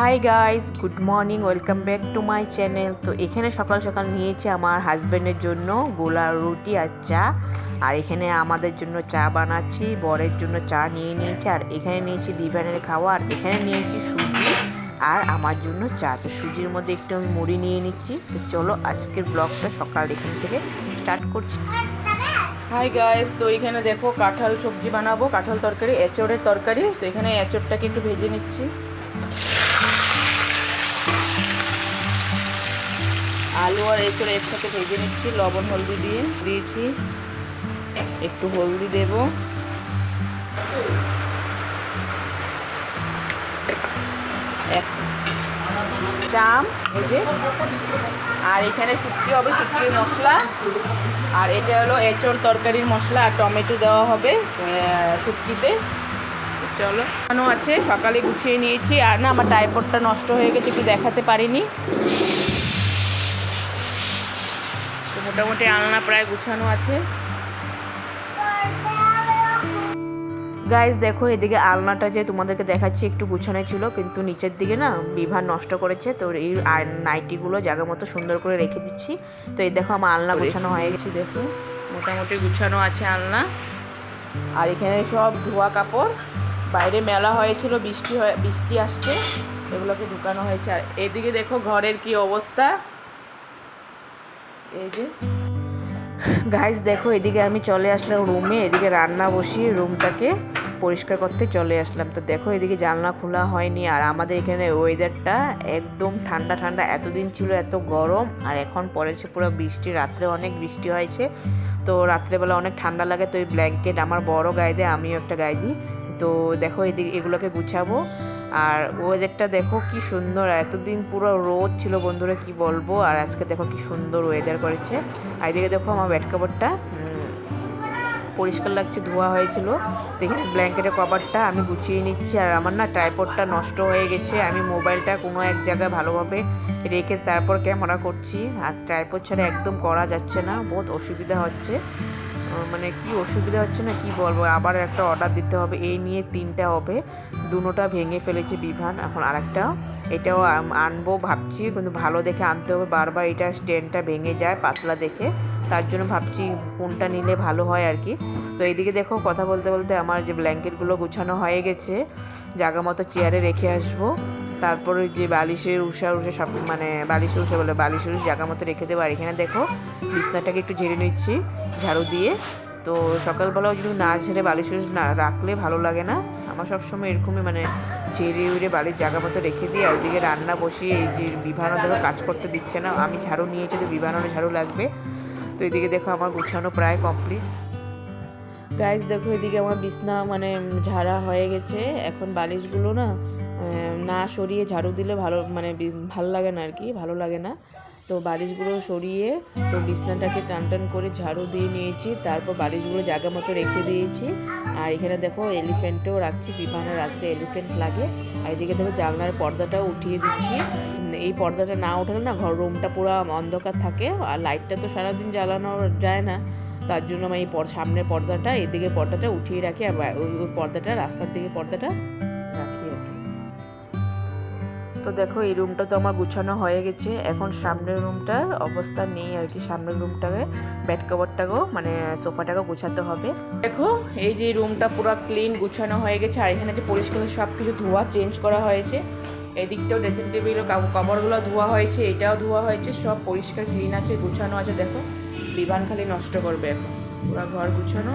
Hi guys good morning welcome back to my channel তো এখানে সকাল সকাল নিয়েছে আমার হাজব্যান্ডের জন্য গোলা রুটি আর চা। আর এখানে আমাদের জন্য চা বানাচ্ছি, বরের জন্য চা নিয়ে নিয়েছি। আর এখানে নিয়েছি বিভানের খাওয়া, আর এখানে নিয়েছি সুজি। আর আমার জন্য চা। তো সুজির মধ্যে একটু আমি মুড়ি নিয়ে নিচ্ছি। তো চলো আজকের ব্লগটা সকাল এখান থেকে স্টার্ট করছি। হাই গাইস তো এখানে দেখো কাঁঠাল সবজি বানাবো, কাঁঠাল তরকারি, এঁচড়ের তরকারি। তো এখানে এঁচড়টাকে একটু ভেজে নিচ্ছি। আলু আর এঁচড় একসাথে ভেজে নিচ্ছি, লবণ, হলদি দিয়ে দিয়েছি। একটু হলদি দেব। চাম যে। আর এখানে শুটকি হবে, শুটকির মশলা। আর এটা হলো এঁচড় তরকারির মশলা আর টমেটো দেওয়া হবে শুটকিতে। চলো আছে, সকালে গুছিয়ে নিয়েছি। আর না, আমার টাইপডটা নষ্ট হয়ে গেছে, একটু দেখাতে পারিনি। মোটামুটি আলনা প্রায় গুছানো আছে। গাইজ দেখো এদিকে আলনাটা যে তোমাদেরকে দেখাচ্ছি একটু গুছানো ছিল কিন্তু নিচের দিকে না বিভার নষ্ট করেছে তো এই নাইটিগুলো জায়গা মতো সুন্দর করে রেখে দিচ্ছি। তো এই দেখো আমার আলনা গুছানো হয়ে গেছে দেখো। মোটামুটি গুছানো আছে আলনা। আর এখানে সব ধোয়া কাপড়। বাইরে মেলা হয়েছিল বৃষ্টি হয়ে বৃষ্টি আসছে এগুলোকে ঢুকানো হয়েছে। আর এদিকে দেখো ঘরের কি অবস্থা। এই যে। গাইস দেখো, এদিকে আমি চলে আসলাম রুমে, এদিকে রান্না বসিয়ে রুমটাকে পরিষ্কার করতে চলে আসলাম। তো দেখো, এদিকে জানলা খোলা হয়নি, আর আমাদের এখানে ওয়েদারটা একদম ঠান্ডা ঠান্ডা। এতদিন ছিল এত গরম, আর এখন পড়েছে পুরো বৃষ্টি, রাত্রে অনেক বৃষ্টি হয়েছে। তো রাত্রেবেলা অনেক ঠান্ডা লাগে, তো এই ব্ল্যাঙ্কেট আমার বড় গায়ে দেয় আমিও একটা গায়ে দিই। তো দেখো, এদিকে এগুলোকে গুছাবো। আর ওয়েদারটা দেখো কি সুন্দর, এতদিন পুরো রোদ ছিল বন্ধুরা, কি বলব? আর আজকে দেখো কি সুন্দর ওয়েদার করেছে। আর এদিকে দেখো আমার ব্যাট কাপড়টা পরিষ্কার লাগছে, ধোয়া হয়েছিল। দেখি ব্ল্যাঙ্কেটের কভারটা আমি গুছিয়ে নিচ্ছি। আর আমার না ট্রাইপডটা নষ্ট হয়ে গেছে। আমি মোবাইলটা কোনো এক জায়গায় ভালোভাবে রেখে তারপর ক্যামেরা করছি। আর ট্রাইপড ছাড়া একদম করা যাচ্ছে না, বহুত অসুবিধা হচ্ছে। মানে কি অসুবিধা হচ্ছে না কি বলব? আবার একটা অর্ডার দিতে হবে। এই নিয়ে তিনটা হবে। দুটোটা ভেঙে ফেলেছে বিভান এখন আরেকটা। এটাও আনব ভাবছি, কিন্তু ভালো দেখে আনতে হবে। বারবার এটা স্ট্যান্ডটা ভেঙে যায় পাতলা দেখে। তার জন্য ভাবছি কোনটা নিলে ভালো হয় আর কি। তো এইদিকে দেখো, কথা বলতে বলতে আমার যে ব্ল্যাঙ্কেটগুলো গুছানো হয়ে গেছে জায়গা মতো চেয়ারে রেখে আসব। তারপরে যে বালিশের উষা উষা সব মানে বালিশের উষা বলে, বালিশের উষা জায়গা মতো রেখে দেবো। আর এখানে দেখো, বিছনাটাকে একটু ঝেড়ে নিচ্ছি, ঝাড়ু দিয়ে। তো সকালবেলাও যদি না ঝেড়ে বালিশ না রাখলে ভালো লাগে না। আমার সবসময় এরকমই মানে ঝেড়ে উড়ে বালির জায়গা মতো রেখে দিই আর ওদিকে রান্না বসিয়ে এই যে বিভানো দেখো, কাজ করতে দিচ্ছে না। আমি ঝাড়ু নিয়েছি তো বিভানোর ঝাড়ু লাগবে, তো এদিকে দেখো আমার গুছানো প্রায় কমপ্লিট গাইজ দেখো এদিকে আমার বিছনা মানে ঝাড়া হয়ে গেছে। এখন বালিশগুলো না না সরিয়ে ঝাড়ু দিলে ভালো মানে ভালো লাগে না আর কি, ভালো লাগে না। তো বালিশগুলো সরিয়ে তো বিছনাটাকে টান টান করে ঝাড়ু দিয়ে নিয়েছি, তারপর বালিশগুলো জায়গা মতো রেখে দিয়েছি। আর এখানে দেখো এলিফ্যান্টও রাখছি বিমানে রাখতে এলিফ্যান্ট লাগে। আর এদিকে দেখো জানলার পর্দাটাও উঠিয়ে দিচ্ছি। এই পর্দাটা না উঠালে না ঘর, রুমটা পুরো অন্ধকার থাকে। আর লাইটটা তো সারাদিন জ্বালানো যায় না। তার জন্য আমি এই সামনের পর্দাটা, এদিকে পর্দাটা উঠিয়ে রাখি। আর ওই পর্দাটা, রাস্তার দিকে পর্দাটা তো দেখো, এই রুমটা তো আমার গুছানো হয়ে গেছে। এখন সামনের রুমটার অবস্থা নেই আর কি। সামনের রুমটাকে বেড কভারটাকেও মানে সোফাটাকেও গুছাতে হবে। দেখো, এই যে রুমটা পুরো ক্লিন গুছানো হয়ে গেছে, আর এখানে যে পরিষ্কার সব কিছু ধোয়া চেঞ্জ করা হয়েছে। এদিকটাও ড্রেসিং টেবিল কভারগুলো ধোয়া হয়েছে, এটাও ধোয়া হয়েছে, সব পরিষ্কার ক্লিন আছে, গুছানো আছে। দেখো বিমান খালি নষ্ট করবে এখন। পুরো ঘর গুছানো।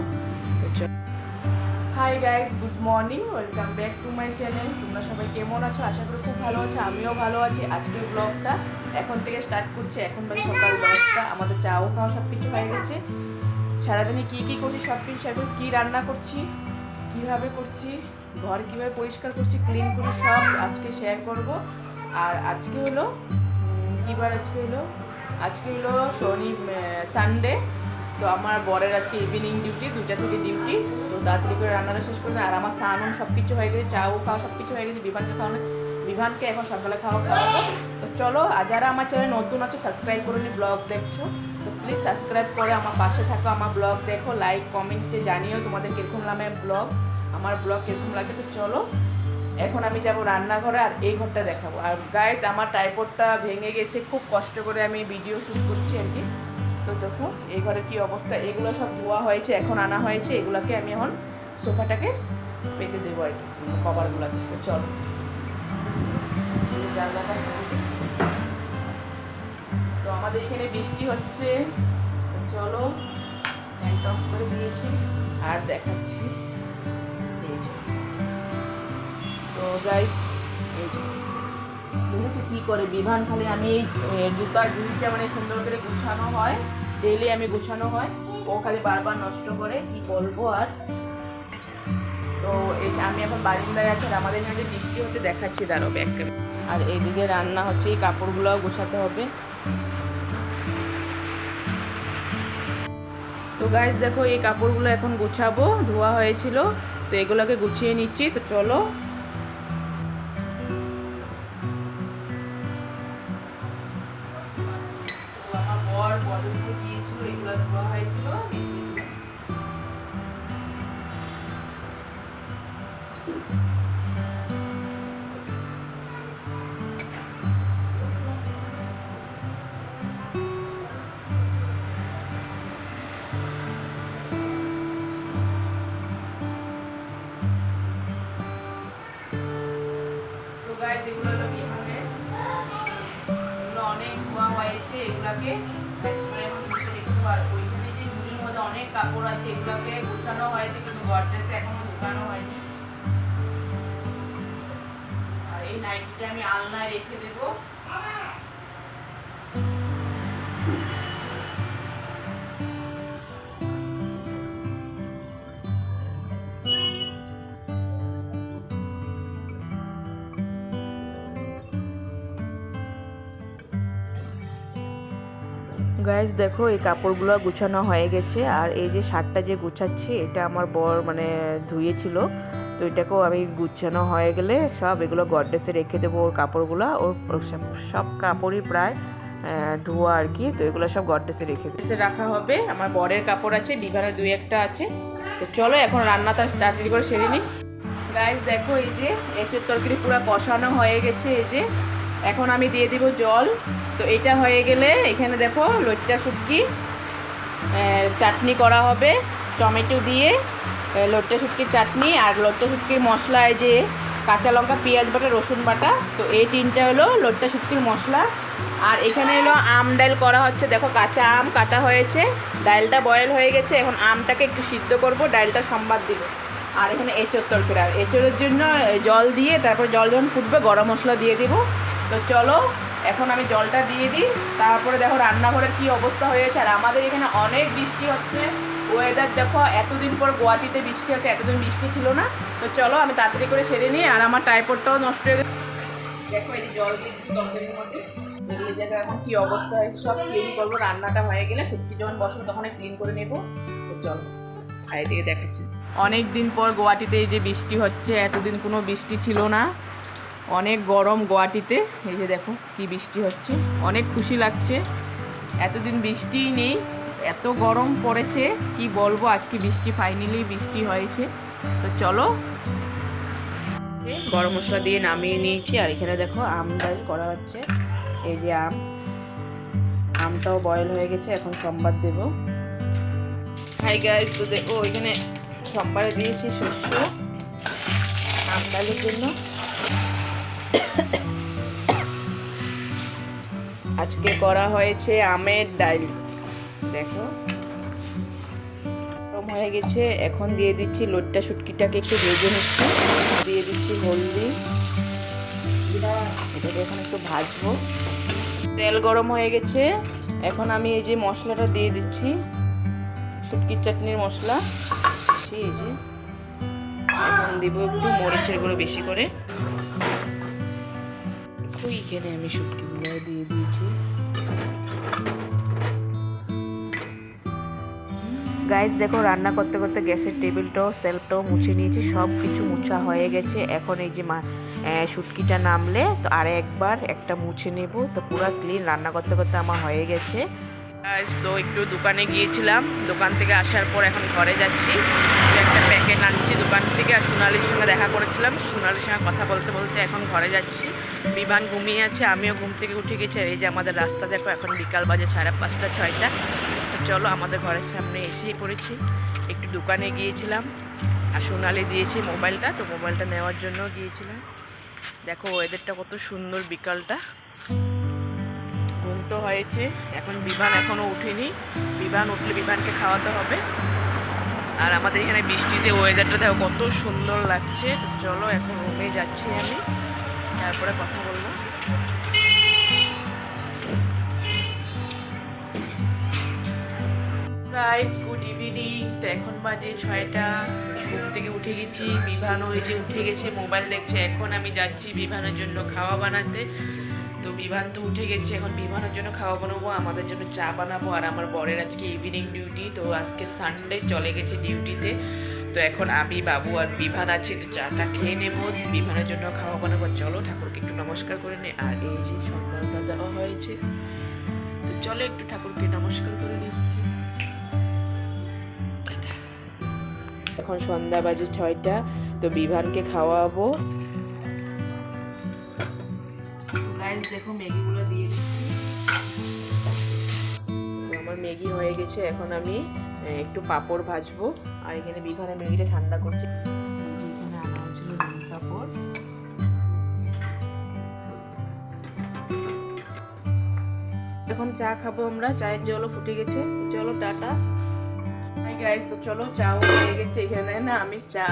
Hi guys good morning welcome back to my channel তোমরা সবাই কেমন আছো? আশা করি খুব ভালো আছো আমিও ভালো আছি। আজকের ব্লগটা এখন থেকে স্টার্ট করছি। এখন বাজে সকাল দশটা আমাদের চাও খাওয়া সব কিছু হয়ে গেছে। সারাদিনে কী কী করছি সব কিছু শেয়ার কী রান্না করছি কীভাবে করছি ঘর কীভাবে পরিষ্কার করছি ক্লিন করে সব আজকে শেয়ার করব। আর আজকে হলো উম, কী বার আজকে হলো আজকে হলো শনি সানডে তো আমার বরের আজকে ইভিনিং ডিউটি দুটা থেকে ডিউটি তো তাড়াতাড়ি করে রান্নাটা শেষ করতে আর আমার স্নান সব কিছু হয়ে গেছে চাও খাওয়া সব কিছু হয়ে গেছে, বিভানকে খাওয়ানো বিভানকে এখন সকালে খাওয়া খাওয়াবো। তো চলো, আর যারা আমার চ্যানেল নতুন আছো সাবস্ক্রাইব করে নি ব্লগ দেখছ, তো প্লিজ সাবস্ক্রাইব করে আমার পাশে থাকো, আমার ব্লগ দেখো লাইক কমেন্টে জানিও তোমাদের কীরকম লাগে ব্লগ আমার ব্লগ কীরকম লাগে। তো চলো, এখন আমি যাব রান্নাঘরে আর এই ঘরটা দেখাবো। আর গাইস আমার ট্রাইপডটা ভেঙে গেছে, খুব কষ্ট করে আমি ভিডিও শ্যুট করছি আর কি। দেখো, এই ঘরে কি অবস্থা? এগুলো সব ধোয়া হয়েছে, এখন আনা হয়েছে, এগুলোকে আমি এখন সোফাটাকে পেতে দেবো আর কি কভারগুলোকে চলো। তো আমাদের এখানে বৃষ্টি হচ্ছে। চলো ফ্যানটা করে দিয়েছি আর দেখাচ্ছি। তো গাইস এই দেখেছ কি করে? বিভান খালি আমি এই জুতার ঝুড়িটা মানে সুন্দর করে গুছানো হয়। ডেইলি আমি গুছানো হয়। ও খালি বারবার নষ্ট করে, কি বলব আর? তো এই আমি এখন বারিন্দায় আছি আর আমাদের এখানে বৃষ্টি হচ্ছে, দেখাচ্ছি দাঁড়ো ব্যাগ আর এইদিকে রান্না হচ্ছে, এই কাপড়গুলোও গোছাতে হবে। তো গাইস দেখো এই কাপড়গুলো এখন গুছাবো, ধোয়া হয়েছিল, তো এগুলোকে গুছিয়ে নিচ্ছি। তো চলো অনেক ধোয়া হয়েছে, এগুলাকে রেখে পারব। এখানে যে ঝুড়ির মধ্যে অনেক কাপড় আছে, এগুলোকে গোছানো হয়েছে, কিন্তু গডরেজে এখনও ঢুকানো হয়নি। আর এই নাইটটা আমি আলনায় রেখে দেবো। গাইজ দেখো, এই কাপড়গুলো গুছানো হয়ে গেছে। আর এই যে শার্টটা যে গুছাচ্ছি, এটা আমার বর মানে ধুয়েছিল। তো এটাকেও আমি গুছানো হয়ে গেলে সব এগুলো গডরেসে রেখে দেবো ওর কাপড়গুলো। ওর সব- কাপড়ই প্রায় ধোয়া আর কি। তো এগুলো সব গডরেসে রেখে দেবো। রাখা হবে। আমার বরের কাপড় আছে, বিভানের দুই একটা আছে। তো চলো, এখন রান্নাটা তাড়াতাড়ি করে সেরে নিই গাইজ দেখো এই যে এঁচোর তরকারি পুরো কষানো হয়ে গেছে, এই যে। এখন আমি দিয়ে দিব জল। তো এটা হয়ে গেলে এখানে দেখো লইট্টা শুটকি চাটনি করা হবে। টমেটো দিয়ে আহ, লইট্টা শুটকির চাটনি আর লইট্টা শুটকির মশলায় যে কাঁচা লঙ্কা পেঁয়াজ বাটা রসুন বাটা তো এই তিনটা হলো লইট্টা শুটকির মশলা। আর এখানে হলো আম ডাল করা হচ্ছে। দেখো কাঁচা আম কাটা হয়েছে ডালটা বয়েল হয়ে গেছে। এখন আমটাকে একটু সিদ্ধ করব ডালটা সম্বাদ দিব। আর এখানে এঁচোর তরকারি। আর এঁচোরের জন্য জল দিয়ে তারপর জল যখন ফুটবে গরম মশলা দিয়ে দিব। তো চলো, এখন আমি জলটা দিয়ে দিই। তারপরে দেখো রান্নাঘরের কি অবস্থা হয়েছে। আর আমাদের এখানে অনেক বৃষ্টি হচ্ছে। ওয়েদার দেখো, এতদিন পর গুয়াহাটিতে বৃষ্টি হচ্ছে, এতদিন বৃষ্টি ছিল না। তো চলো, আমি তাড়াতাড়ি করে সেরে নিই, আর আমার টাইপডটাও নষ্ট হয়ে গেছে। দেখো এই যে জল দিয়ে মধ্যে। এখন কি অবস্থা হয়েছে। সব ক্লিন করব। রান্নাটা হয়ে গেলে সত্যি যখন বসবো তখন ক্লিন করে নেব। তো চলো এদিকে দেখাচ্ছি। অনেক দিন পর গুয়াহাটিতে এই যে বৃষ্টি হচ্ছে, এতদিন কোনো বৃষ্টি ছিল না। অনেক গরম গুয়াহাটিতে। এই যে দেখো কি বৃষ্টি হচ্ছে। অনেক খুশি লাগছে। এতদিন বৃষ্টিই নেই। এত গরম পড়েছে। কি বলব, আজকে বৃষ্টি ফাইনালি বৃষ্টি হয়েছে। তো চলো। গরম মশলা দিয়ে নামিয়ে নিয়েছি। আর এখানে দেখো আম করা হচ্ছে। এই যে আম। আমটাও বয়েল হয়ে গেছে। এখন সোমবার দেবো। হাই গাইস তো দেখো এখানে সোমবারে দিয়েছি শস্য। আম ডালের জন্য। আজকে করা হয়েছে আমের ডাল। দেখো। গরম হয়ে গেছে, এখন দিয়ে দিচ্ছি লোটটা শুটকিটাকে একটু ভেজে নিচ্ছি। দিয়ে দিচ্ছি হলদি। এটাকে এখন একটু ভাজবো। তেল গরম হয়ে গেছে। এখন আমি এই যে মশলাটা দিয়ে দিচ্ছি। শুটকির চাটনির মশলা। এই যে। এখন দিব একটু মরিচের গুঁড়ো বেশি করে। এইখানে আমি শুটকিগুলো দিয়ে দিয়েছি। গাইস দেখো রান্না করতে করতে গ্যাসের টেবিলটাও সেলফটাও মুছে নিয়েছি সব কিছু মুছা হয়ে গেছে। এখন এই যে মা শুটকিটা নামলে তো আর একবার একটা মুছে নেব তো পুরো ক্লিন রান্না করতে করতে আমার হয়ে গেছে। তো একটু দোকানে গিয়েছিলাম দোকান থেকে আসার পর এখন ঘরে যাচ্ছি। একটা প্যাকেট আনছি দোকান থেকে আর সোনালির সঙ্গে দেখা করেছিলাম। সোনালির সঙ্গে কথা বলতে বলতে এখন ঘরে যাচ্ছি। বিমান ঘুমিয়ে আছে, আমিও ঘুম থেকে উঠে গেছি। এই যে আমাদের রাস্তা দেখো, এখন বিকাল বাজে সাড়ে পাঁচটা, ছয়টা। তো চলো আমাদের ঘরের সামনে এসেই পড়েছি। একটু দোকানে গিয়েছিলাম আর সোনালি দিয়েছে মোবাইলটা, তো মোবাইলটা নেওয়ার জন্য গিয়েছিলাম। দেখো ওয়েদারটা কত সুন্দর বিকালটা। ঘুম তো হয়েছে, এখন বিমান এখনও উঠেনি বিমান উঠলে বিমানকে খাওয়াতে হবে। আর আমাদের এখানে বৃষ্টিতে ওয়েদারটা দেখো কত সুন্দর লাগছে। চলো এখন রুমে যাচ্ছি আমি। তারপরে কথা বলব। গুড ইভিনিং তো এখন বাজে ছয়টা। ঘুম থেকে উঠে গেছি। বিভানও এই যে উঠে গেছে মোবাইল দেখছে। এখন আমি যাচ্ছি বিভানের জন্য খাওয়া বানাতে। তো বিভান তো উঠে গেছে, এখন বিমানের জন্য খাওয়া বানাবো আমাদের জন্য চা বানাবো, আর আমার বরের আজকে ইভিনিং ডিউটি তো আজকে সানডে চলে গেছে ডিউটিতে তো এখন আমি, বাবু আর বিভান আছে, তো চাটা খেয়ে নেব, বিভানের জন্য খাওয়া বানাবো চলো ঠাকুরকে একটু নমস্কার করে নে, আর এই যে সন্ধ্যাটা দেওয়া হয়েছে, তো চলো একটু ঠাকুরকে নমস্কার করে নিচ্ছি। এখন সন্ধ্যা বাজে ছয়টা, তো বিভানকে খাওয়াবো। গাইস দেখো ম্যাগিগুলো দিয়ে দিচ্ছি। আমার ম্যাগি হয়ে গেছে, এখন আমি একটু পাঁপড় ভাজবো। আর এখানে বিভানের ম্যাগিটা ঠান্ডা করছি। এখানে আনা এখন চা খাব আমরা, চায়ের জলও ফুটে গেছে। চলো, টাটা। গাইস তো চলো, চাও হয়ে গেছে এখানে। না, আমি চা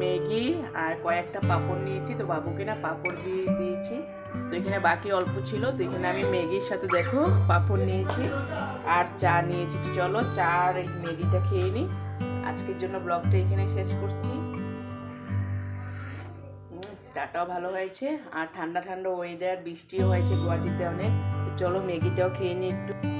ম্যাগি আর কয়েকটা পাপড় নিয়েছি। তো বাবুকে না পাপড় দিয়ে দিয়েছি। তো এখানে বাকি অল্প ছিল, তো এখানে আমি ম্যাগির সাথে দেখো পাঁপড় নিয়েছি আর চা নিয়েছি। চলো চা আর এই ম্যাগিটা খেয়ে নিই আজকের জন্য ব্লগটা এখানে শেষ করছি। চাটাও ভালো হয়েছে, আর ঠান্ডা ঠান্ডা ওয়েদার বৃষ্টিও হয়েছে গুয়াহাটিতে অনেক। চলো ম্যাগিটাও খেয়ে নিই একটু।